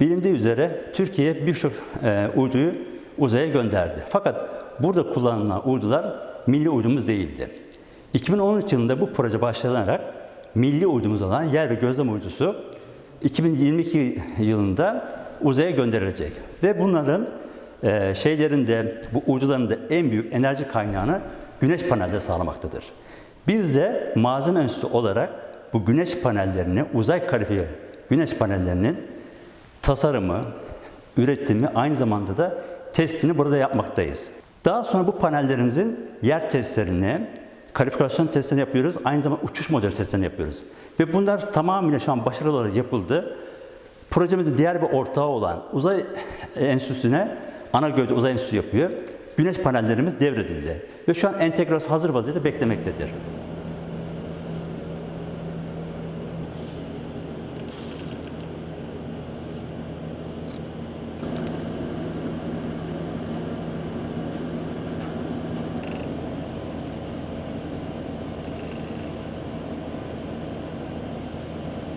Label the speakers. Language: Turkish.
Speaker 1: Bilindiği üzere Türkiye birçok e, uyduyu uzaya gönderdi. Fakat burada kullanılan uydular milli uydumuz değildi. 2013 yılında bu proje başlanarak milli uydumuz olan yer ve gözlem uydusu 2022 yılında uzaya gönderilecek. Ve bunların e, şeylerinde, bu uyduların da en büyük enerji kaynağını güneş panelleri sağlamaktadır. Biz de malzeme enstitüsü olarak bu güneş panellerini, uzay kalifiye güneş panellerinin tasarımı, üretimi aynı zamanda da testini burada yapmaktayız. Daha sonra bu panellerimizin yer testlerini, kalifikasyon testlerini yapıyoruz. Aynı zamanda uçuş modeli testlerini yapıyoruz. Ve bunlar tamamıyla şu an başarılı olarak yapıldı. Projemizin diğer bir ortağı olan Uzay Enstitüsü'ne ana gövde Uzay Enstitüsü yapıyor. Güneş panellerimiz devredildi. Ve şu an entegrasyon hazır vaziyette beklemektedir.